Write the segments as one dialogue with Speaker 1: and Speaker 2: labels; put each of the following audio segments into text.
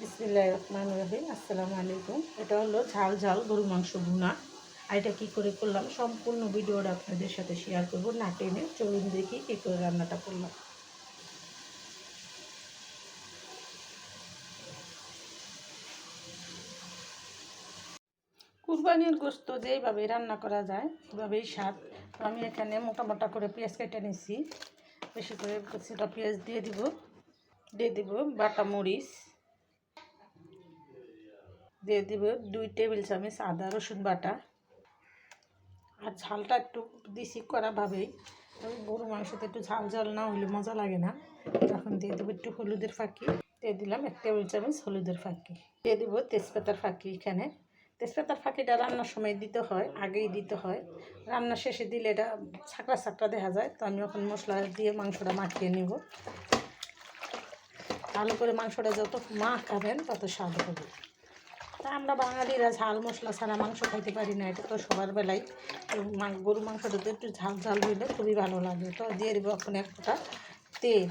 Speaker 1: বিসমিল্লাহ আসসালামু আলাইকুম। এটা হলো ঝাল ঝাল গরু মাংস ভুনা। আর এটা কী করে করলাম? সম্পূর্ণ ভিডিওটা আপনাদের সাথে শেয়ার করব, না টেনে চলুন দেখি কী করে রান্নাটা করলাম। কুরবানির গোস্ত যেইভাবে রান্না করা যায়, এভাবেই স্বাদ। আমি এখানে মোটা করে পেঁয়াজ কেটে নিছি। বেশি করে কিছুটা পেঁয়াজ দিয়ে দিব দিয়ে দিব বাটা মরিচ। দিয়ে দিব দুই টেবিল চামচ আদা, রসুন বাটা। আর ঝালটা একটু দিছি করাভাবেই গরু মাংসতে একটু ঝাল ঝাল না হলে মজা লাগে না। তখন দিয়ে দেবো একটু হলুদের ফাঁকি। দিয়ে দিলাম এক টেবিল চামচ হলুদের ফাঁকি। দিয়ে দিব তেজপাতার ফাঁকি এখানে। তেজপাতার ফাঁকিটা রান্নার সময় দিতে হয়, আগেই দিতে হয়। রান্না শেষে দিলে এটা ছাকড়া ছাকড়া দেখা যায়। তো আমি এখন মশলা দিয়ে মাংসটা মাখিয়ে নিব। ভালো করে মাংসটা যত মা খাবেন তত স্বাদ হবে। তা আমরা বাঙালিরা ঝাল মশলা ছাড়া মাংস খাইতে পারি না, এটা তো সবার বেলায়। গরু মাংসটা তো একটু ঝাল ঝাল হইলে খুবই ভালো লাগে। তো দিয়ে দেবো এখন এক ফোঁটা তেল।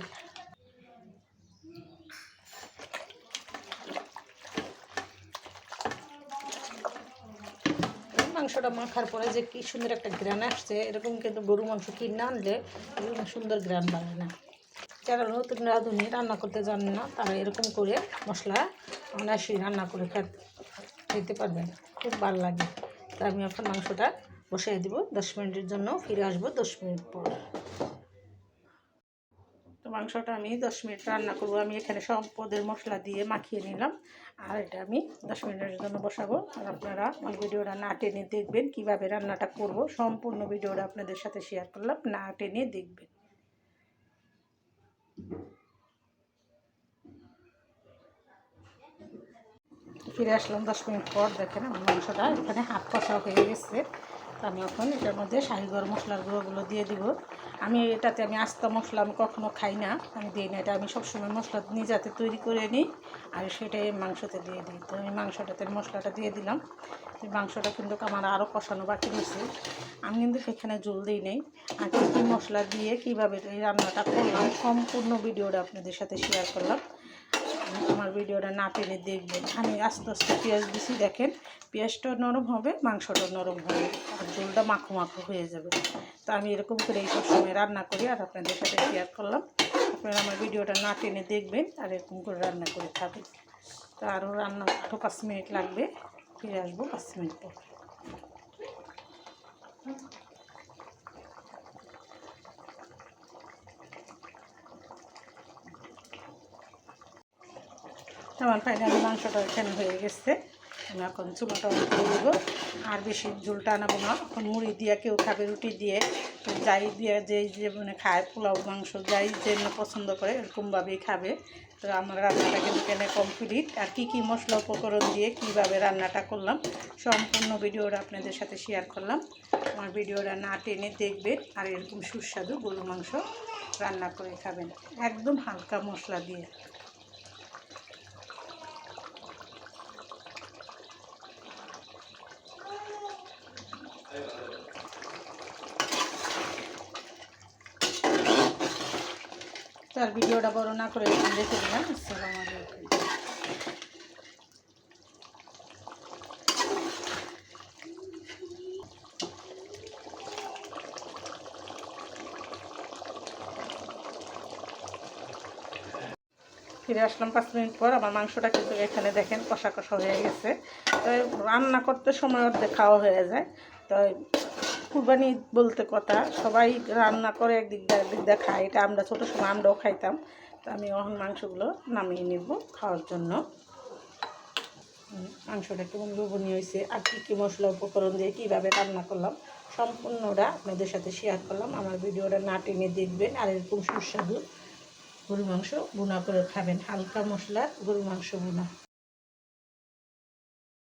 Speaker 1: মাংসটা মাখার পরে যে কি সুন্দর একটা গ্রান আসছে, এরকম কিন্তু গরু মাংস কিনে আনলে এরকম সুন্দর গ্রান বাড়ে না। যারা নতুন রাঁধুনি রান্না করতে জানেন না, তারা এরকম করে মশলা অনায়াসই রান্না করে খা- খেতে পারবেন। খুব ভালো লাগে। তা আমি এখন মাংসটা বসিয়ে দিব। দশ মিনিটের জন্য ফিরে আসব দশ মিনিট পর। তো মাংসটা আমি দশ মিনিট রান্না করব। আমি এখানে সব পদের মশলা দিয়ে মাখিয়ে নিলাম। আর এটা আমি দশ মিনিটের জন্য বসাবো। আর আপনারা আমার ভিডিওটা না টেনে দেখবেন কীভাবে রান্নাটা করব। সম্পূর্ণ ভিডিওটা আপনাদের সাথে শেয়ার করলাম। না টেনে দেখবেন। ফিরে আসলাম দশ মিনিট পর, দেখেন আমার মাংসটা এখানে হাফ কষা হয়ে গেছে। তো আমি এখন এটার মধ্যে শাহি গরম মশলার গুঁড়োগুলো দিয়ে দিব। আমি এটাতে আমি আস্তা মশলা আমি কখনো খাই না, আমি দিই না। এটা আমি সবসময় মশলা নিজাতে তৈরি করে নিই আর সেটাই মাংসতে দিয়ে দিই। তো আমি মাংসটাতে মশলাটা দিয়ে দিলাম। মাংসটা কিন্তু আমার আরও কষানো বাকি রয়েছে। আমি কিন্তু সেখানে জল দিই নেই। আর কী মশলা দিয়ে কীভাবে এই রান্নাটা করলাম, সম্পূর্ণ ভিডিওটা আপনাদের সাথে শেয়ার করলাম। আমার ভিডিওটা না টেনে দেখবেন। আমি আস্তে আস্তে পেঁয়াজ দিছি, দেখেন। পেঁয়াজটা নরম হবে, মাংসটা নরম হবে, আর ঝোলটা মাখো মাখো হয়ে যাবে। তো আমি এরকম করে এই সব সময় রান্না করি, আর আপনাদের সাথে শেয়ার করলাম। আপনারা আমার ভিডিওটা না টেনে দেখবেন, আর এরকম করে রান্না করে খাবেন। তো আরও রান্না আরও পাঁচ মিনিট লাগবে, ফিরে আসব পাঁচ মিনিট পর। আমার ফাইনালি মাংসটা এখানে হয়ে গেছে। আমি এখন চুলাটা অন করে দেবো। আর বেশি ঝোলটা আনাবো না। এখন মুড়ি দিয়ে কেউ খাবে, রুটি দিয়ে। যাই দিয়ে যে যে মানে খায়, পোলাও, মাংস, যাই যে পছন্দ করে, এরকমভাবেই খাবে। তো আমার রান্নাটা কিন্তু কেন কমপ্লিট আর কী কী মশলা উপকরণ দিয়ে কীভাবে রান্নাটা করলাম, সম্পূর্ণ ভিডিওটা আপনাদের সাথে শেয়ার করলাম। আমার ভিডিওটা না টেনে দেখবেন, আর এরকম সুস্বাদু গরু মাংস রান্না করে খাবেন। একদম হালকা মশলা দিয়ে। তার ভিডিওটা বড় না করে রেখে দিলাম। ফিরে আসলাম পাঁচ মিনিট পর। আমার মাংসটা কিন্তু এখানে দেখেন কষা কষা হয়ে গেছে। রান্না করতে সময় অর্ধেক খাওয়া হয়ে যায়। তো কুরবানি বলতে কথা। সবাই রান্না করে একদিক একদিক দিয়ে খায় এটা আমরা ছোটো সময় আমরাও খাইতাম। তো আমি এখন মাংসগুলো নামিয়ে নেব খাওয়ার জন্য। মাংসটা কেমন লোভনীয় হয়েছে আর কী কী মশলা উপকরণ দিয়ে কীভাবে রান্না করলাম সম্পূর্ণটা আপনাদের সাথে শেয়ার করলাম। আমার ভিডিওটা না টেনে দেখবেন। আর এরকম সুস্বাদু গরু মাংস বোনা করে খাবেন। হালকা মশলার গরু মাংস বোনা।